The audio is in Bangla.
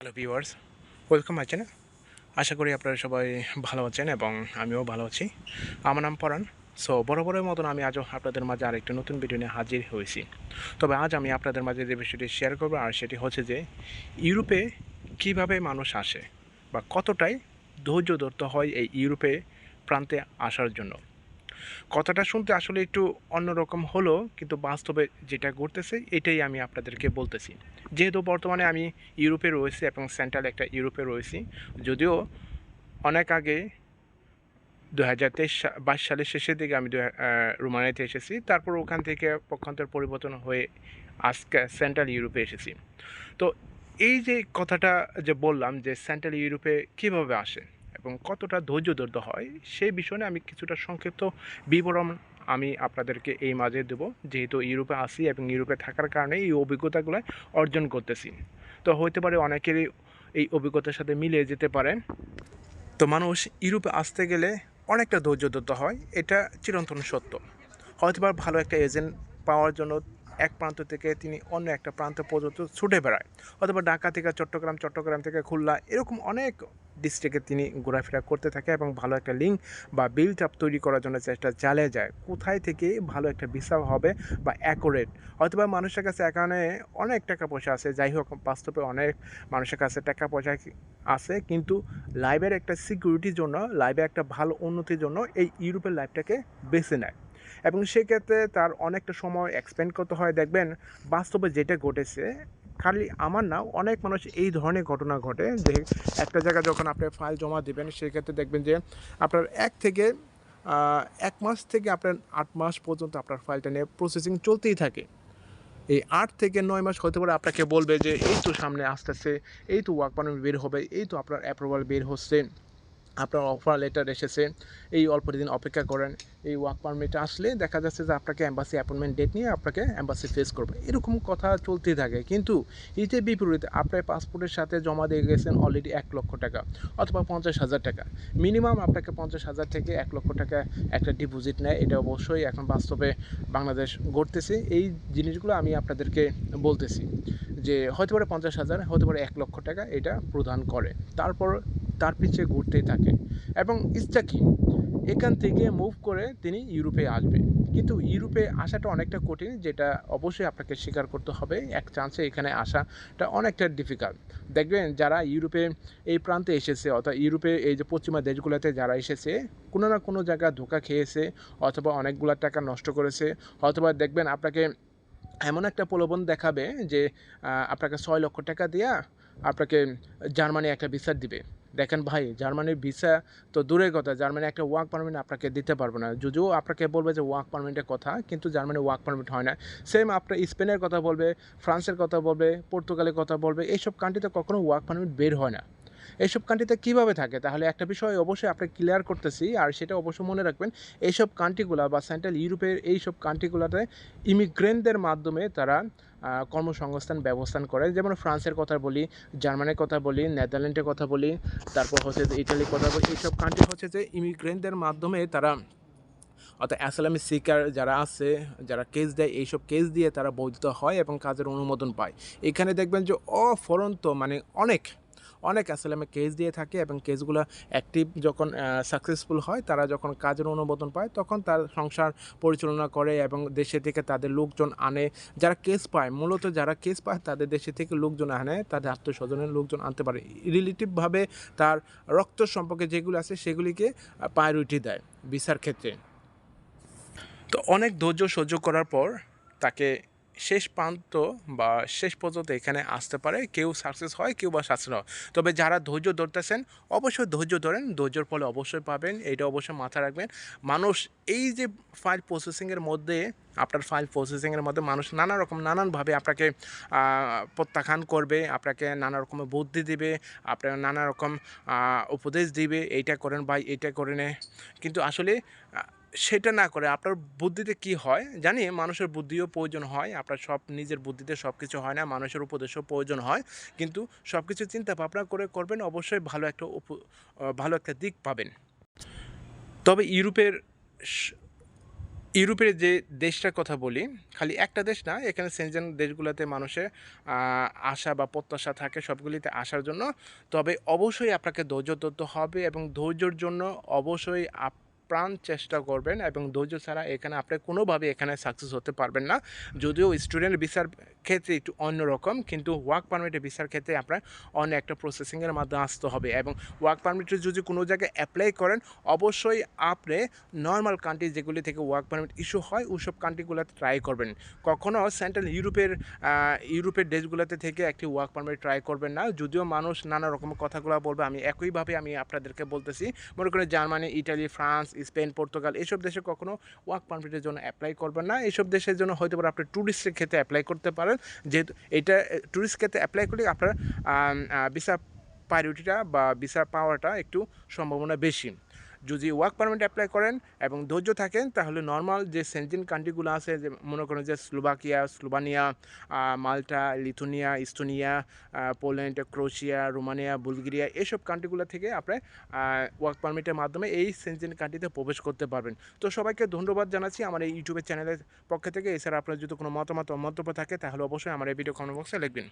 Hello viewers welcome my channel আশা করি আপনারা সবাই ভালো আছেন এবং আমিও ভালো আছি। আমার নাম পরাণ। সো বরাবরের মতন আমি আজও আপনাদের মাঝে আরেকটি নতুন ভিডিও নিয়ে হাজির হয়েছি। তবে আজ আমি আপনাদের মাঝে যে বিষয়টি শেয়ার করব আর সেটি হচ্ছে যে, ইউরোপে কীভাবে মানুষ আসে বা কতটাই ধৈর্য ধরতে হয় এই ইউরোপে প্রান্তে আসার জন্য। কথাটা শুনতে আসলে একটু অন্যরকম হলো, কিন্তু বাস্তবে যেটা ঘটতেছে, এটাই আমি আপনাদেরকে বলতেছি। যেহেতু বর্তমানে আমি ইউরোপে রয়েছি এবং সেন্ট্রাল একটা ইউরোপে রয়েছি, যদিও অনেক আগে দু হাজার তেইশ বাইশ সালের শেষের দিকে আমি রোমানিয়াতে এসেছি, তারপর ওখান থেকে পক্ষান্তর পরিবর্তন হয়ে আজকে সেন্ট্রাল ইউরোপে এসেছি। তো এই যে কথাটা যে বললাম যে সেন্ট্রাল ইউরোপে কীভাবে আসে এবং কতটা ধৈর্য ধরতে হয়, সেই বিষয়ে আমি কিছুটা সংক্ষিপ্ত বিবরণ আমি আপনাদেরকে এই মাঝে দেবো। যেহেতু ইউরোপে আসি এবং ইউরোপে থাকার কারণে এই অভিজ্ঞতাগুলো অর্জন করতেছি। তো হইতে পারে অনেকেরই এই অভিজ্ঞতার সাথে মিলে যেতে পারে। তো মানুষ ইউরোপে আসতে গেলে অনেকটা ধৈর্য ধরতে হয়, এটা চিরন্তন সত্য। হয়তো বা ভালো একটা এজেন্ট পাওয়ার জন্য এক প্রান্ত থেকে তিনি অন্য একটা প্রান্ত পর্যন্ত ছুটে বেড়ায়। অথবা ঢাকা থেকে চট্টগ্রাম চট্টগ্রাম থেকে খুলনা, এরকম অনেক ডিস্ট্রিক্টে তিনি ঘোরাফেরা করতে থাকে এবং ভালো একটা লিঙ্ক বা বিল্ড আপ তৈরি করার জন্য চেষ্টা চালিয়ে যায়। কোথায় থেকে ভালো একটা ভিসা হবে বা অ্যাকোরেট হয়তোবা মানুষের কাছে এখানে অনেক টাকা পয়সা আছে, যাই হোক, বাস্তবে অনেক মানুষের কাছে টাকা পয়সা আছে, কিন্তু লাইভের একটা সিকিউরিটির জন্য লাইভে একটা ভালো উন্নতির জন্য এই ইউরোপের লাইফটাকে বেছে নেয়। এবং সেক্ষেত্রে তার অনেকটা সময় এক্সপেন্ড করতে হয়। দেখবেন, বাস্তবে যেটা ঘটেছে খালি আমার না, অনেক মানুষ এই ধরনের ঘটনা ঘটে। যে একটা জায়গায় যখন আপনি ফাইল জমা দেবেন, সেক্ষেত্রে দেখবেন যে আপনার এক থেকে এক মাস থেকে আপনার আট মাস পর্যন্ত আপনার ফাইলটা নিয়ে প্রসেসিং চলতেই থাকে। এই আট থেকে নয় মাস হতে পারে আপনাকে বলবে যে, এই তো সামনে আসতেছে, এই তো ওয়ার্ক পারমিট বের হবে, এই তো আপনার অ্যাপ্রুভাল বের হচ্ছে। আপনার অফার লেটার এসেছে, এই অল্প দিন অপেক্ষা করেন, এই ওয়ার্ক পারমিট আসলে দেখা যাচ্ছে যে আপনাকে অ্যাম্বাসি অ্যাপয়েন্টমেন্ট ডেট নিয়ে আপনাকে অ্যাম্বাসি ফেস করবে। এরকম কথা চলতেই থাকে। কিন্তু এতে বিপরীতে, আপনার পাসপোর্টের সাথে জমা দিয়ে গেছেন অলরেডি এক লক্ষ টাকা অথবা পঞ্চাশ হাজার টাকা। মিনিমাম আপনাকে পঞ্চাশ হাজার থেকে এক লক্ষ টাকা একটা ডিপোজিট নেয়। এটা অবশ্যই এখন বাস্তবে বাংলাদেশ ঘটতেছে এই জিনিসগুলো আমি আপনাদেরকে বলতেছি যে হতে পারে পঞ্চাশ হাজার হতে পারে এক লক্ষ টাকা এটা প্রদান করে। তারপর তার পিছিয়ে ঘুরতেই থাকে। এবং ইচ্ছা কি এখান থেকে মুভ করে তিনি ইউরোপে আসবে। কিন্তু ইউরোপে আসাটা অনেকটা কঠিন, যেটা অবশ্যই আপনাকে স্বীকার করতে হবে। এক চান্সে এখানে আসাটা অনেকটা ডিফিকাল্ট দেখবেন যারা ইউরোপে এই প্রান্তে এসেছে, অর্থাৎ ইউরোপে এই যে পশ্চিমা দেশগুলোতে যারা এসেছে, কোনো না কোনো জায়গায় ধোকা খেয়েছে, অথবা অনেকগুলো টাকা নষ্ট করেছে। অথবা দেখবেন আপনাকে এমন একটা প্রলোভন দেখাবে যে আপনাকে ছয় লক্ষ টাকা দিয়া আপনাকে জার্মানি একটা ভিসা দিবে। দেখেন ভাই, জার্মানির ভিসা তো দূরের কথা, জার্মানি একটা ওয়ার্ক পারমিট আপনাকে দিতে পারবে না। যদিও আপনাকে বলবে যে ওয়ার্ক পারমিটের কথা, কিন্তু জার্মানি ওয়ার্ক পারমিট হয় না। সেম আপনার স্পেনের কথা বলবে, ফ্রান্সের কথা বলবে, পর্তুগালের কথা বলবে, এইসব কান্ট্রিতে কখনো ওয়ার্ক পারমিট বের হয় না। এইসব কান্ট্রিতে কীভাবে থাকে? তাহলে একটা বিষয় অবশ্যই আপনি ক্লিয়ার করতেছি, আর সেটা অবশ্যই মনে রাখবেন, এইসব কান্ট্রিগুলো বা সেন্ট্রাল ইউরোপের এইসব কান্ট্রিগুলোতে ইমিগ্রেন্টদের মাধ্যমে তারা কর্মসংস্থান ব্যবস্থান করে যেমন ফ্রান্সের কথা বলি, জার্মানির কথা বলি, নেদারল্যান্ডের কথা বলি, তারপর হচ্ছে যে ইটালির কথা বলি, এইসব কান্ট্রি হচ্ছে যে ইমিগ্রেন্টদের মাধ্যমে তারা অর্থাৎ অ্যাসালামি সিকার যারা আছে, যারা কেস দেয়, এইসব কেস দিয়ে তারা বৈধতা হয় এবং কাজের অনুমোদন পায়। এখানে দেখবেন যে অফরন্ত মানে অনেক অনেক অ্যাসালামে কেস দিয়ে থাকে এবং কেসগুলো অ্যাক্টিভ যখন সাকসেসফুল হয়, তারা যখন কাজের অনুমোদন পায়, তখন তার সংসার পরিচালনা করে এবং দেশে থেকে তাদের লোকজন আনে। যারা কেস পায়, মূলত যারা কেস পায়, তাদের দেশে থেকে লোকজন আনে, তাদের আত্মস্বজনের লোকজন আনতে পারে। রিলেটিভভাবে তার রক্ত সম্পর্কে যেগুলো আছে, সেগুলিকে প্রায়োরিটি দেয় বিচার ক্ষেত্রে। তো অনেক ধৈর্য সহ্য করার পর তাকে শেষ প্রান্ত বা শেষ পর্যন্ত এখানে আসতে পারে। কেউ সাকসেস হয়, কেউ বা সাকসেস হয় তবে যারা ধৈর্য ধরতেছেন, অবশ্যই ধৈর্য ধরেন। ধৈর্যর ফলে অবশ্যই পাবেন। এটা অবশ্যই মাথায় রাখবেন। মানুষ এই যে ফাইল প্রসেসিংয়ের মধ্যে, আপনার ফাইল প্রসেসিংয়ের মধ্যে মানুষ নানা রকম, নানানভাবে আপনাকে প্রত্যাখ্যান করবে, আপনাকে নানা রকমের বুদ্ধি দিবে আপনার নানা রকম উপদেশ দিবে। এইটা করেন ভাই, এইটা করে নে। কিন্তু আসলে সেটা না করে আপনার বুদ্ধিতে কি হয়? জানি মানুষের বুদ্ধিও প্রয়োজন হয়, আপনার সব নিজের বুদ্ধিতে সব কিছু হয় না, মানুষের উপদেশও প্রয়োজন হয়, কিন্তু সব কিছু চিন্তা ভাবনা করে করবেন, অবশ্যই ভালো একটা ভালো একটা দিক পাবেন। তবে ইউরোপের ইউরোপের যে দেশটার কথা বলি, খালি একটা দেশ না, এখানে সেনজেন দেশগুলোতে মানুষের আশা বা প্রত্যাশা থাকে সবগুলিতে আসার জন্য। তবে অবশ্যই আপনাকে ধৈর্য ধরতে হবে এবং ধৈর্যর জন্য অবশ্যই আপ্রাণ চেষ্টা করবেন এবং ধৈর্য ছাড়া এখানে আপনি কোনোভাবে এখানে সাকসেস হতে পারবেন না। যদিও স্টুডেন্ট ভিসার ক্ষেত্রে একটু অন্যরকম কিন্তু ওয়ার্ক পারমিটের ভিসার ক্ষেত্রে আপনার অন্য একটা প্রসেসিংয়ের মাধ্যমে আসতে হবে এবং ওয়ার্ক পারমিটে যদি কোনো জায়গায় অ্যাপ্লাই করেন, অবশ্যই আপনি নর্মাল কান্ট্রি যেগুলি থেকে ওয়ার্ক পারমিট ইস্যু হয় ওইসব কান্ট্রিগুলোতে ট্রাই করবেন। কখনও সেন্ট্রাল ইউরোপের ইউরোপের দেশগুলোতে থেকে একটি ওয়ার্ক পারমিট ট্রাই করবেন না। যদিও মানুষ নানা রকম কথাগুলো বলবে, আমি একইভাবে আমি আপনাদেরকে বলতেছি। মনে করেন Germany, Italy, France, Spain, Portugal এইসব দেশে কখনো ওয়ার্ক পারমিটের জন্য অ্যাপ্লাই করবেন না। এইসব দেশের জন্য হয়তো আপনি ট্যুরিস্টের ক্ষেত্রে অ্যাপ্লাই করতে পারেন। যেহেতু এটা ট্যুরিস্ট ক্ষেত্রে অ্যাপ্লাই করলে আপনার ভিসা প্রায়োরিটিটা বা ভিসা পাওয়াটা একটু সম্ভাবনা বেশি। যদি ওয়ার্ক পারমিট অ্যাপ্লাই করেন এবং ধৈর্য থাকেন, তাহলে নর্মাল যে সেন্টিন কান্ট্রিগুলো আছে, যে মনে করেন যে Slovakia Slovenia Malta Lithuania Estonia Poland Croatia Romania Bulgaria এইসব কান্ট্রিগুলো থেকে আপনি ওয়ার্ক পারমিটের মাধ্যমে এই সেন্টিন কান্ট্রিতে প্রবেশ করতে পারবেন। তো সবাইকে ধন্যবাদ জানাচ্ছি আমার এই ইউটিউবের চ্যানেলের পক্ষ থেকে। এছাড়া আপনার যদি কোনো মতামত মন্তব্য থাকে, তাহলে অবশ্যই আমার এই ভিডিও কমেন্ট বক্সে লিখবেন।